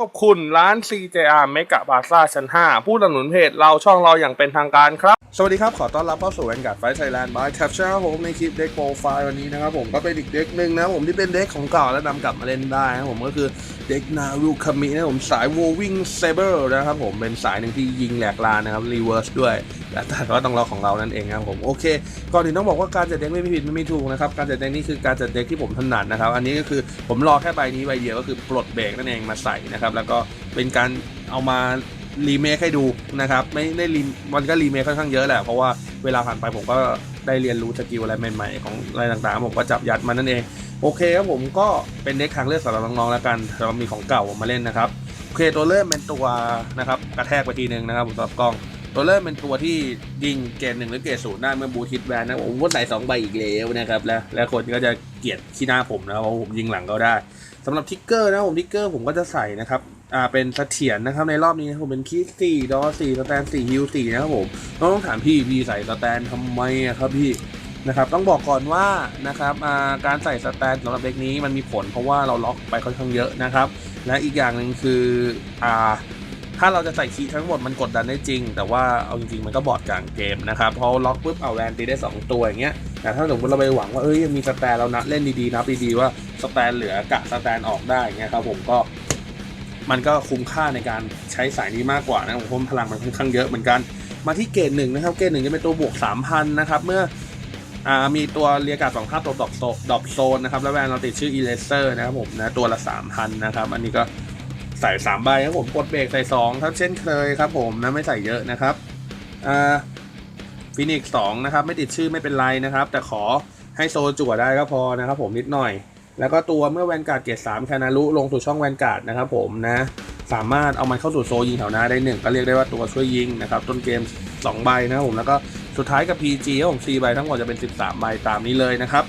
ขอบคุณร้าน CJR เมกะบาซ่าชั้น 5 ผู้สนับสนุนเพจเราช่องเราอย่างเป็นทางการครับ สวัสดีครับ ขอต้อนรับเข้าสู่แวนการ์ดไฟไทยแลนด์บายแท็บชาผมในคลิปเด็กโปรไฟล์วันนี้นะครับผมก็เป็นอีกเด็กหนึ่งนะผมที่เป็นเด็กของเก่าและนำกลับมาเล่นได้นะผมก็คือเด็กนารูคามินะผมสาย w o w i n g Saber นะครับผมเป็นสายหนึ่งที่ยิงแหลกลานนะครับรีเวิร์สด้วยแต่ก็ต้องรอของเรานั่นเองครับผมโอเค ก่อนอื่นต้องบอกว่าการจัดเด็กไม่ผิดไม่มีถูกนะครับการจัดเด็กนี่คือการจัดเด็กที่ผมถนัดนะครับอันนี้ก็คือผมรอแค่ใบนี้ใบเดียวก็คือปลดเบรกนั่นเองมาใส่นะครับแล้วก็เป็นการเอามารีเมคให้ดูนะครับไม่ได้รีมันก็รีเมคค่อนข้างเยอะแหละ เพราะว่าเวลาผ่านไปผมก็ได้เรียนรู้สกิลอะไรใหม่ๆของอะไรต่างๆ ผมก็จับยัดมันนั่นเอง โอเคครับผมก็เป็นเด็กทางเลือกสำหรับน้องๆแล้วกันสำหรับมีของเก่ามมาเล่นนะครับโอเคตัวเริ่มเป็นตัวนะครับกระแทกไปทีหนึ่งนะครับผมสำหรับกล้อง ตัวเริ่มเป็นตัวที่ยิงเกรดหนึ่งหรือเกรดศูนย์ได้เมื่อบูทิตแวนนะผมก็ใส่สองใบอีกแล้วนะครับแล้วแล้วคนก็จะเกลียดขี้หน้าผมนะครับเพราะผมยิงหลังเขาได้ำหรับทิกเกอร์นะผมทิกเกอร์ผมก็จะใส่นะครับอ่าเป็นเสถียรนะครับในรอบนี้นะผมเป็นคีสี่ดอสี่สแตนสี่ฮิวสี่นะครับผมต้องถามพี่พี่ใส่สแตนทำไมอะครับพี่นะครับต้องบอกก่อนว่านะครับอ่าการใส่สแตนสำหรับเด็กนี้มันมีผลเพราะว่าเราล็อกไปค่อนข้างเยอะนะครับ และอีกอย่างหนึ่งคืออ่าถ้าเราจะใส่คีทั้งหมดมันกดดันได้จริง แต่ว่าเอาจริงๆมันก็บอดกลางเกมนะครับพอล็อกปุ๊บเอาแวนตีได้ 2 ตัวอย่างเงี้ย แต่ถ้าสมมติเราไปหวังว่าเอ้ยมีสแตนเรานัดเล่นดีๆนับดีๆว่าสแตนเหลือกะสแตนออกได้เงี้ยครับผมก็ มันก็คุ้มค่าในการใช้สายนี้มากกว่านะผมพลังมันค่อนข้างเยอะเหมือนกัน มาที่เกรดหนึ่งนะครับ เกรดหนึ่งจะเป็นตัวบวก3,000นะครับเมื่ออมีตัวเรียกาศสองภาพตัวดอกโซดอกโซนนะครับแล้วแวนเราติดชื่ออีเลเซอร์นะครับผมนะตัวละ3,000นะครับ อันนี้ก็ใส่3ใบครับผมกดเบรกใส่2ครับเช่นเคยครับผมนะไม่ใส่เยอะนะครับอ่า ฟินิกสองนะครับ ไม่ติดชื่อไม่เป็นไรนะครับ แต่ขอให้โซจั่วได้ก็พอนะครับ ผมนิดหน่อย แล้วก็ตัวเมื่อแวนการ์ดเกรด3แคนารุลงสู่ช่องแวนการ์ดนะครับ ผมนะสามารถเอามันเข้าสู่โซยิงแถวหน้าได้หนึ่งก็เรียกได้ว่าตัวช่วยยิงนะครับต้นเกม 2 ใบนะครับผมแล้วก็สุดท้ายกับ PG ครับผม4ใบทั้งหมดจะเป็น 13 ใบตามนี้เลยนะครับ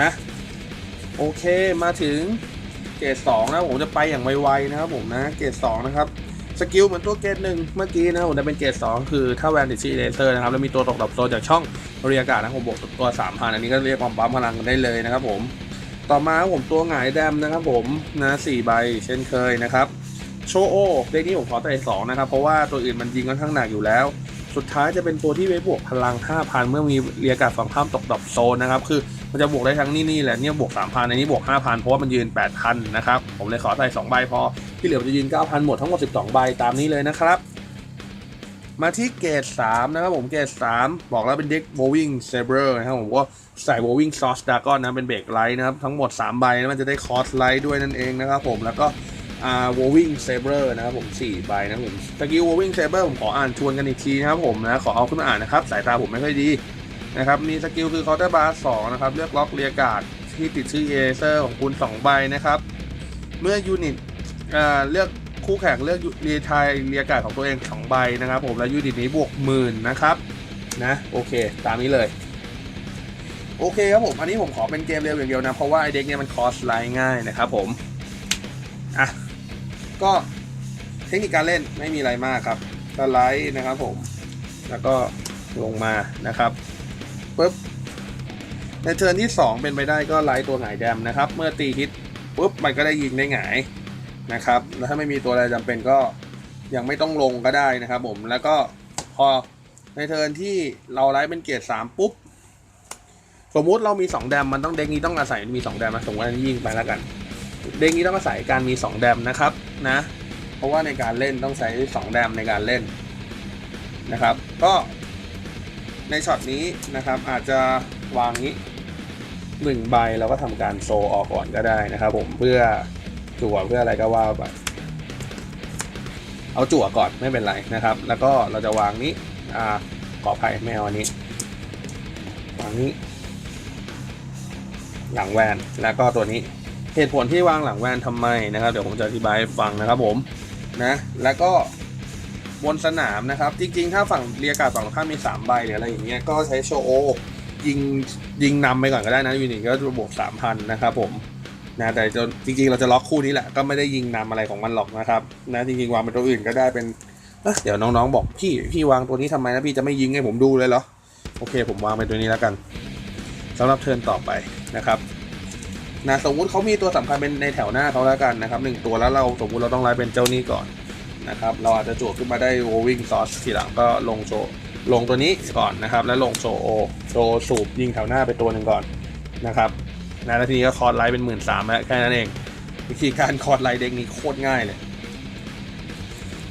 นะโอเคมาถึงเกรดสองนะผมจะไปอย่างไวๆนะครับผมนะเกรดสองนะครับ สกิลเหมือนตัวเกรดหนึ่งเมื่อกี้นะผมจะเป็นเกรดสองคือถ้าแวนติดชีเลเซอร์นะครับแล้วมีตัวตกดับโซจากช่องเรียกาศนะผมบวกตัวสามพันอันนี้ก็เรียกความปั๊มพลังกันได้เลยนะครับผมต่อมาผมตัวหงายแดมนะครับผมนะสี่ใบเช่นเคยนะครับโชโอเด็กนี้ผมขอแต่สองนะครับเพราะว่าตัวอื่นมันยิงค่อนข้างหนักอยู่แล้ว สุดท้ายจะเป็นตัวที่ไว้บวกพลัง 5,000 เมื่อมีเรียกาศฝั่งข้ามตกดรอปโซนนะครับคือ มันจะบวกได้ทั้งนี่นี่แหละเนี่ยบวก3,000ในนี้บวก5,000เพราะว่ามันยืน8,000นนะครับผมเลยขอใส่2ใบพอที่เหลือมันจะยืน9,000หมดทั้งหมด12ใบตามนี้เลยนะครับมาที่เกรด3นะครับผมเกรด3 บอกแล้วเป็นเด็ก Bowing Saber นะครับผมก็ใส่ Bowing Sauce Dragon นะเป็นเบรกไลท์นะครับ ทั้งหมด 3 ใบนะมันจะได้คอสไลท์ด้วยนั่นเองนะครับผมแล้วก็อ่า Wowing Saber นะครับผม 4 ใบนะผมตะกี้ Wowing Saber ผมขออ่านชวนกันอีกทีนะครับผมนะขอเอาขึ้นมาอ่านนะครับ สายตาผมไม่ค่อยดี นะครับมีสกิลคือ counter bar 2นะครับเลือกล็อกเรียกาดที่ติดชื่อเอเซอร์ของคุณ2ใบนะครับ เมื่อยูนิตเลือกคู่แข่งเลือกเรียทายเรียกาดของตัวเอง2ใบนะครับ ผมแล้วยูนิตนี้บวกหมื่นนะครับนะโอเค ตามนี้เลยโอเคครับผมอันนี้ผมขอเป็นเกมเร็วอย่างเดียวนะเพราะว่าไอเด็กเนี่ยมันคอสไลน์ง่ายนะครับผมอะก็เทคนิคการเล่นไม่มีอะไรมากครับสไลด์นะครับผมแล้วก็ลงมานะครับ ปุ๊บในเทิร์นที่ 2 เป็นไปได้ก็ไลท์ตัวหงายแดมนะครับ เมื่อตีฮิตปุ๊บมันก็ได้ยิงได้หงายนะครับแล้วถ้าไม่มีตัวอะไรจำเป็นก็ยังไม่ต้องลงก็ได้นะครับ ผมแล้วก็พอในเทิร์นที่เราไลท์เป็นเกียร์สามปุ๊บสมมุติเรามี 2 แดมมันต้องเด็กนี้ต้องอาศัยมี 2 แดมนะสมมติว่ายิงไปแล้วกัน เด็กนี้ต้องอาศัยการมี 2 แดมนะครับนะเพราะว่าในการเล่นต้องใช้ 2 แดมในการเล่นนะครับ ก็ ในช็อตนี้นะครับอาจจะวางนี้หนึ่งใบเราก็ทำการโซออกก่อนก็ได้นะครับผมเพื่อจั่วเพื่ออะไรก็ว่าไปเอาจั่วก่อนไม่เป็นไรนะครับ แล้วก็เราจะวางนี้อ่าขออภัยไม่เอาอันนี้วางนี้ หลังแวนแล้วก็ตัวนี้เหตุผลที่วางหลังแวนทำไมนะครับ เดี๋ยวผมจะอธิบายให้ฟังนะครับผมนะแล้วก็ บนสนามนะครับ จริงๆ ถ้าฝั่งเรียกาฝั่งรงข้ามมี 3 ใบหรืออะไรอย่างเงี้ยก็ใช้โชโอยิงยิงนำไปก่อนก็ได้นะยูนิตก็บวก3,000นะครับผมนะแต่จริงๆ เราจะล็อกคู่นี้แหละก็ไม่ได้ยิงนำอะไรของมันหรอกนะครับนะจริงๆวางเป็นตัวอื่นก็ได้เป็นเดี๋ยวน้องๆบอกพี่พี่วางตัวนี้ทำไมนะพี่จะไม่ยิงให้ผมดูเลยเหรอโอเค ผมวางเป็นตัวนี้แล้วกันสำหรับเทิร์นต่อไปนะครับนะสมมุติเขามีตัวสำคัญเป็นในแถวหน้าเขาแล้วกันนะครับหนึ่งตัวแล้วเราสมมุติเราต้องไล่เป็นเจ้านี้ก่อน นะครับ เราอาจจะจวดขึ้นมาได้โววิ่งซอสทีหลังก็ลงโชลงตัวนี้ก่อนนะครับ แล้วลงโชโอโชสูบยิงแถวหน้าไปตัวหนึ่งก่อนนะครับนะแล้วทีนี้ก็คอร์สไลท์เป็นหมื่นสามแล้วแค่นั้นเอง วิธีการคอร์ดไลท์เด็กนี้โคตรง่ายเลย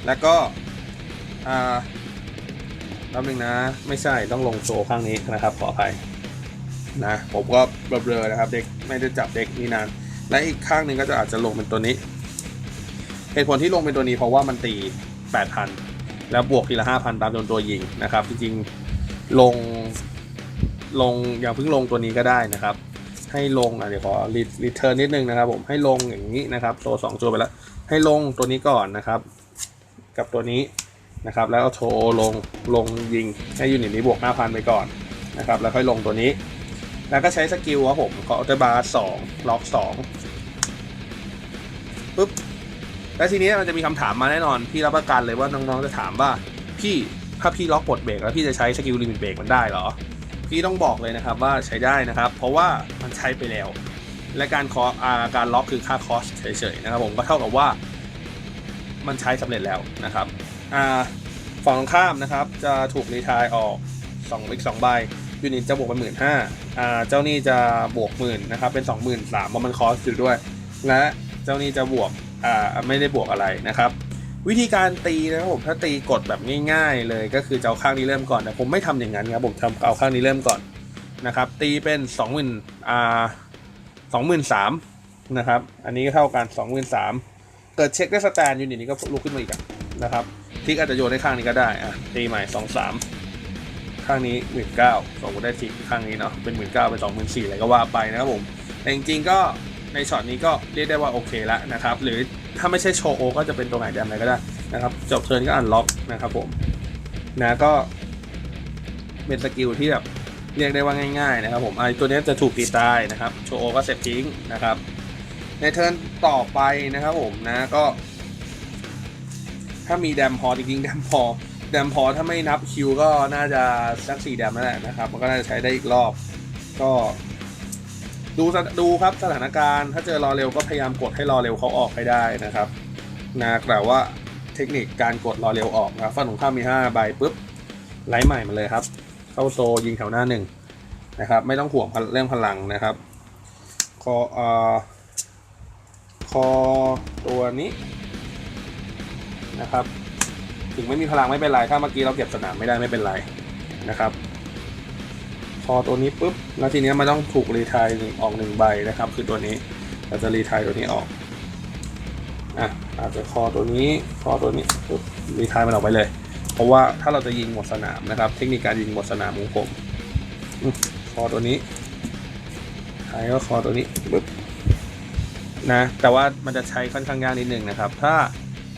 แล้วก็อ่าแป๊บนึงนะ ไม่ใช่ต้องลงโชข้างนี้นะครับขออภัยนะผมก็เบลอๆนะครับเด็กไม่ได้จับเด็กนี่นาน และอีกข้างหนึ่งก็จะอาจจะลงเป็นตัวนี้ เหตุผลที่ลงเป็นตัวนี้เพราะว่ามันตี 8,000 แล้วบวกทีละ 5,000 ตามจำนวนตัวยิงนะครับ จริงๆ ลงลงอย่าเพิ่งลงตัวนี้ก็ได้นะครับ ให้ลงอะเดี๋ยวขอรีเทิร์นนิดนึงนะครับผมให้ลงอย่างนี้นะครับโชว์สองตัวไปแล้ว ให้ลงตัวนี้ก่อนนะครับ กับตัวนี้นะครับ แล้วเอาโชว์ลงลงยิงให้ยูนิตนี้บวก 5,000 ไปก่อนนะครับ แล้วค่อยลงตัวนี้ แล้วก็ใช้สกิลครับผมขออัลเทอร์บาร์สองล็อกสองปุ๊บ แล้วทีนี้มันจะมีคำถามมาแน่นอน พี่รับประกันเลยว่าน้องๆจะถามว่า พี่ถ้าพี่ล็อกปลดเบรกแล้วพี่จะใช้สกิลลิมิตเบรกมันได้เหรอ พี่ต้องบอกเลยนะครับว่าใช้ได้นะครับ เพราะว่ามันใช้ไปแล้ว และการคออาการล็อกคือค่าคอสเฉยๆนะครับผมก็เท่ากับว่า มันใช้สำเร็จแล้วนะครับฝั่งข้ามนะครับ จะถูกรีทายออก2อีก2ใบยูนิตจะบวกเป็นหมื่นห้าอ่าเจ้านี่จะบวกหมื่นนะครับเป็น 2 3 0 0 0เพราะมันคอสอยู่ด้วย และเจ้านี่จะบวก อ่าไม่ได้บวกอะไรนะครับ วิธีการตีนะครับผมถ้าตีกดแบบง่ายๆ เลยก็คือจะเอาข้างนี้เริ่มก่อนแต่ผมไม่ทำอย่างนั้นครับผมทำเอาข้างนี้เริ่มก่อนนะครับ ตีเป็น2 0 0 0 0อ่าสองหมื่นสามนะครับ อันนี้ก็เท่ากันสองหมื่นสามเกิดเช็คได้สแตนยูนิตนี้ก็ลุกขึ้นมาอีกนะครับทิกอาจจะโยนได้ข้างนี้ก็ได้อะตีใหม่สองสามข้างนี้หมื่นเก้าสมมติได้ทิกข้างนี้เนาะเป็นหมื่นเก้าเป็นสองหมื่นสี่อะไรก็ว่าไปนะครับผมแต่จริงๆก็ ในช็อตนี้ก็เรียกได้ว่าโอเคแล้วนะครับ หรือถ้าไม่ใช่โชว์โอก็จะเป็นตัวไหนแดมอะไรก็ได้นะครับจบเทิร์นก็อันล็อกนะครับผมนะก็เป็นสกิลที่แบบเรียกได้ว่าง่ายๆนะครับผมไอตัวนี้จะถูกตีตายนะครับโชโอก็เสร็จทิ้งนะครับ ในเทิร์นต่อไปนะครับผมนะก็ ถ้ามีแดมพอจริงๆแดมพอแดมพอถ้าไม่นับคิวก็น่าจะสักสี่แดมนั่นแหละนะครับ มันก็น่าจะใช้ได้อีกรอบ ก็ ดูดูครับสถานการณ์ถ้าเจอรอเร็วก็พยายามกดให้รอเร็วเขาออกให้ได้นะครับนะแต่ว่าเทคนิคการกดรอเร็วออกนะฝั่งตรงข้ามมี5ใบปุ๊บไลท์ใหม่มาเลยครับ เข้าโซยิงแถวหน้าหนึ่งนะครับไม่ต้องห่วงเรื่องพลังนะครับคอเอ่อคอตัวนี้นะครับ ถึงไม่มีพลังไม่เป็นไร ถ้าเมื่อกี้เราเก็บสนามไม่ได้ไม่เป็นไรนะครับ คอตัวนี้ปุ๊บแล้วทีนี้มันต้องถูกรีไทายหนึ่งออกหนึ่งใบนะครับ คือตัวนี้เราจะรีไทายตัวนี้ออกอะอาจจะคอตัวนี้คอตัวนี้ปุ๊บรีไทายมันออกไปเลย เพราะว่าถ้าเราจะยิงหมดสนามนะครับ เทคนิคการยิงหมดสนามของผมอืมคอตัวนี้ทายก็คอตัวนี้ปึ๊บนะแต่ว่ามันจะใช้ค่อนข้างยากนิดนึงนะครับ ถ้า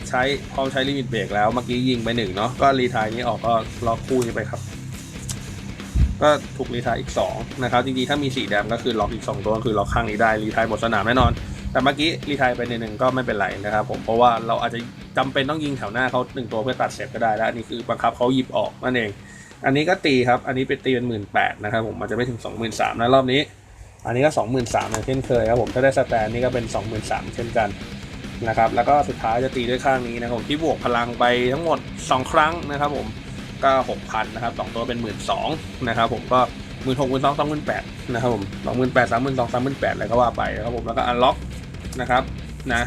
ใช้พร้อมใช้ลิมิตเบรกแล้วเมื่อกี้ยิงไปหนึ่งเนาะก็รีไทายนี้ออกก็ล็อกคู่นี้ไปครับ ก็ถูกรีไทายอีก 2 นะครับ จริงๆ ถ้ามี 4 แดมก็คือล็อกอีก 2 ตัวก็คือล็อกข้างนี้ได้รีไทายหมดสนามแน่นอน แต่เมื่อกี้รีไทายไปในหนึ่งก็ไม่เป็นไรนะครับผมเพราะว่าเราอาจจะจำเป็นต้องยิงแถวหน้าเขาหนึ่งตัวเพื่อตัดเสร็จก็ได้แล้วอันนี้คือบังคับเขาหยิบออกนั่นเอง อันนี้ก็ตีครับอันนี้เป็นตีเป็นหมื่นแปดนะครับผมมันจะไม่ถึงสองหมื่นสามนะรอบนี้ อันนี้ก็สองหมื่นสามเช่นเคยครับผมถ้าได้สแตนนี่ก็เป็นสองหมื่นสามเช่นกันนะครับแล้วก็สุดท้ายจะตีด้วยข้างนี้นะครับผมที่บวกพลังไปทั้งหมด 2 ครั้งนะครับผม ก็หกพันนะครับสองตัวเป็นหมื่นสองนะครับผมก็หมื่นหกหมื่นสองสองหมื่นแปดนะครับผมสองหมื่นแปดสามหมื่นสองสามหมื่นแปดอะไรก็ว่าไปนะครับผมแล้วก็อันล็อกนะครับนะ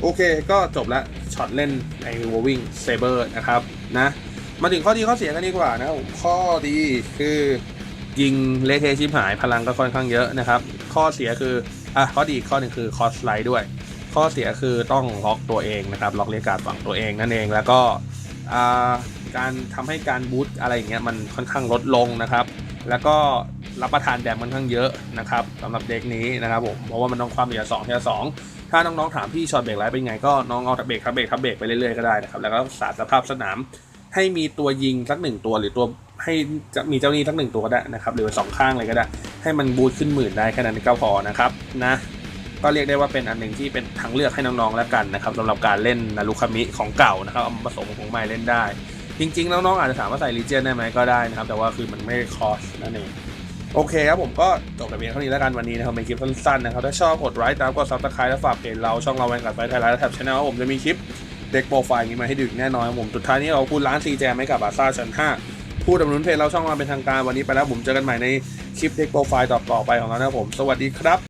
โอเคก็จบละช็อตเล่นใน Moving Saber นะครับนะมาถึงข้อดีข้อเสียกันดีกว่านะครับผมข้อดีคือยิงเลเทชิบหายพลังก็ค่อนข้างเยอะนะครับ ข้อเสียคืออะข้อดีข้อหนึ่งคือคอสไลด์ด้วย ข้อเสียคือต้องล็อกตัวเองนะครับล็อกเรียกการดฝั่งตัวเองนั่นเองแล้วก็ การทำให้การบูตอะไรอย่างเงี้ยมันค่อนข้างลดลงนะครับ แล้วก็รับประทานแดมค่อนข้างเยอะนะครับสำหรับเด็กนี้นะครับผมเพราะว่ามันต้องความเดียสองเทียสองถ้าน้องๆถามพี่ชอตเบรกไลท์เป็นไงก็น้องเอาเบรกทับเบรกทับเบรกไปเรื่อยๆก็ได้นะครับแล้วก็รักษาสภาพสนามให้มีตัวยิงสักหนึ่งตัวหรือตัวให้จะมีเจ้าหนี้สักหนึ่งตัวก็ได้นะครับหรือสองข้างเลยก็ได้ ให้มันบูทขึ้นหมื่นได้แค่นั้นก็พอนะครับนะ ก็เรียกได้ว่าเป็นอันหนึ่งที่เป็นทางเลือกให้น้องๆแล้วกันนะครับสำหรับการเล่นนารุคามิของเก่านะครับเอามาผสมของใหม่เล่นได้ จริงๆ น้องๆอาจจะถามว่าใส่ลีเจียนได้ไหมก็ได้นะครับ แต่ว่าคือมันไม่คอสนั่นเองโอเคครับผมก็จบแต่เพียงเท่านี้แล้วกันวันนี้นะครับเป็นคลิปสั้นๆนะครับถ้าชอบกดไลค์ตามกดซับสไครต์และฝากเพจเราช่องเราแวนกับไฟไทยไลน์และแท็บชแนลผมจะมีคลิปเด็กโปรไฟล์นี้มาให้ดูอีกแน่นอนครับผมสุดท้ายนี้เราพูดร้านซีแจไม่กับบาซ่าชั้น5ผู้ดำเนินเพจเราช่องเราเป็นทางการวันนี้ไปแล้วผมเจอกันใหม่ในคลิปเด็กโปรไฟล์ต่อๆไปของเรานะครับผม สวัสดีครับ